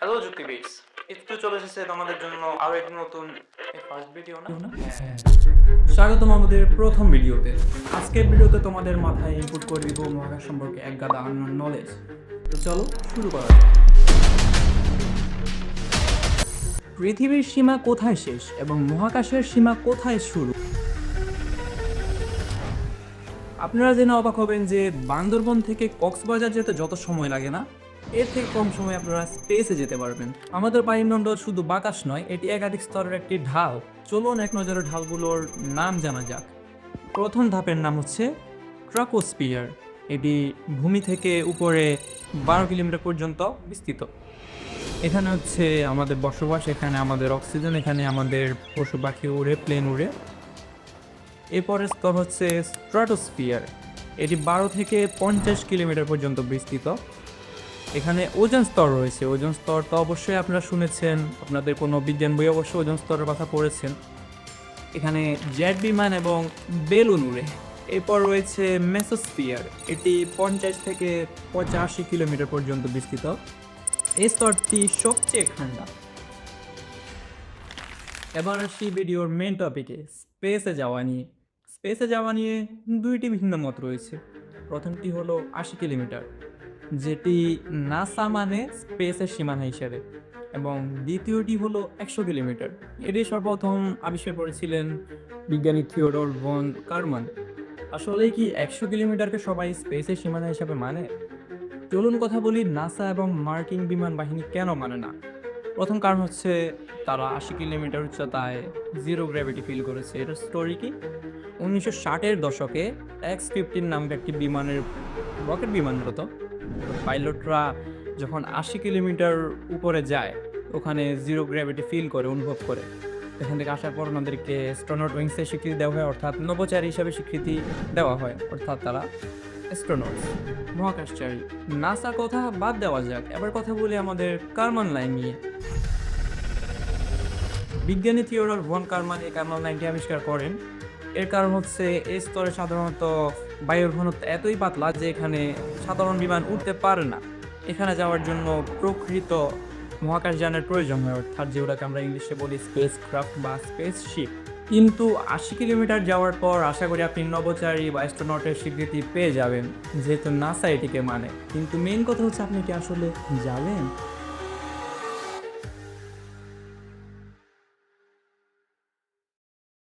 Hello যুক্তি bits একটু চলে এসেছে তোমাদের জন্য আরও একটি নতুন ফার্স্ট ভিডিও না। স্বাগতম আমাদের প্রথম ভিডিওতে। আজকের ভিডিওতে তোমাদের মাথায় ইনপুট করে দিব মহাকাশ সম্পর্কে এক গাদা আননোন নলেজ তো চলো, শুরু করা যাক। পৃথিবীর সীমা কোথায় শেষ এবং মহাকাশের সীমা কোথায় শুরু? আপনারা জেনে অবাক হবেন যে বান্দরবন থেকে কক্সবাজার যেতে যত সময় লাগে না এর থেকে কম সময় আপনারা স্পেসে যেতে পারবেন। আমাদের বায়ুমণ্ডল শুধু বাতাস নয়, এটি একাধিক স্তরের একটি ঢাল। চলুন এক নজরে ঢালগুলোর নাম জানা যাক। প্রথম ধাপের নাম হচ্ছে ট্রাকোস্পিয়ার এটি ভূমি থেকে উপরে বারো কিলোমিটার পর্যন্ত বিস্তৃত। এখানে হচ্ছে আমাদের বসবাস, এখানে আমাদের অক্সিজেন, এখানে আমাদের পশু পাখি উড়ে, প্লেন উড়ে। এরপরের স্তর হচ্ছে স্ট্রাটোস্ফিয়ার। এটি বারো থেকে পঞ্চাশ কিলোমিটার পর্যন্ত বিস্তৃত। এখানে ওজন স্তর রয়েছে। ওজন স্তর তো অবশ্যই আপনারা শুনেছেন, আপনাদের কোনো বিজ্ঞান বই অবশ্যই ওজন স্তরের কথা পড়েছেন। এখানে জেট বিমান এবং বেলুন উড়ে। এরপর রয়েছে মেসোস্ফিয়ার, এটি পঞ্চাশ থেকে পঁচাশি কিলোমিটার পর্যন্ত বিস্তৃত। এই স্তরটি সবচেয়ে ঠান্ডা। এবার আসি ভিডিওর মেন টপিকে স্পেসে যাওয়া নিয়ে। স্পেসে যাওয়া নিয়ে দুইটি ভিন্ন মত রয়েছে। প্রথমটি হলো আশি কিলোমিটার। যেটি নাসা মানে স্পেসের সীমানা হিসেবে এবং দ্বিতীয়টি হলো একশো কিলোমিটার। এটি সর্বপ্রথম আবিষ্কার করেছিলেন বিজ্ঞানী থিওডর ভন কারমান। আসলে কি একশো কিলোমিটারকে সবাই স্পেসের সীমানা হিসাবে মানে? চলুন কথা বলি নাসা এবং মার্কিন বিমান বাহিনী কেন মানে না? প্রথম কারণ হচ্ছে তারা আশি কিলোমিটার উচ্চতায় জিরো গ্র্যাভিটি ফিল করেছে। এটার স্টোরি কি? উনিশশো ষাটের দশকে এক্স ফিফটিন নামক একটি বিমানের রকেট বিমান হতো। পাইলটরা যখন আশি কিলোমিটার উপরে যায়, ওখানে জিরো গ্র্যাভিটি ফিল করে, অনুভব করে। এখান থেকে আসার পর ওনাদেরকে স্টোনট উইংসের স্বীকৃতি দেওয়া হয়, অর্থাৎ নবচারী হিসাবে স্বীকৃতি দেওয়া হয়, অর্থাৎ তারা অ্যাস্ট্রোনটস মহাকাশচারী নাসা কথা বাদ দেওয়া যাক, এবার কথা বলি আমাদের কার্মান লাইন নিয়ে। বিজ্ঞানী থিওডর ভন কার্মান এই কার্মান লাইনটি আবিষ্কার করেন। এর কারণ হচ্ছে এই স্তরে সাধারণত বায়ুর ঘনত্ব এতই পাতলা যে এখানে সাধারণ বিমান উঠতে পারে না। এখানে যাওয়ার জন্য প্রকৃত মহাকাশযানের প্রয়োজন হয়, অর্থাৎ যেগুলোকে আমরা ইংলিশে বলি স্পেস ক্রাফট বা স্পেস শিপ কিন্তু আশি কিলোমিটার যাওয়ার পর আশা করি আপনি নবচারী বা অ্যাস্ট্রোনটের স্বীকৃতি পেয়ে যাবেন, যেহেতু নাসা এটিকে মানে। কিন্তু মেন কথা হচ্ছে আপনি কি আসলে যাবেন?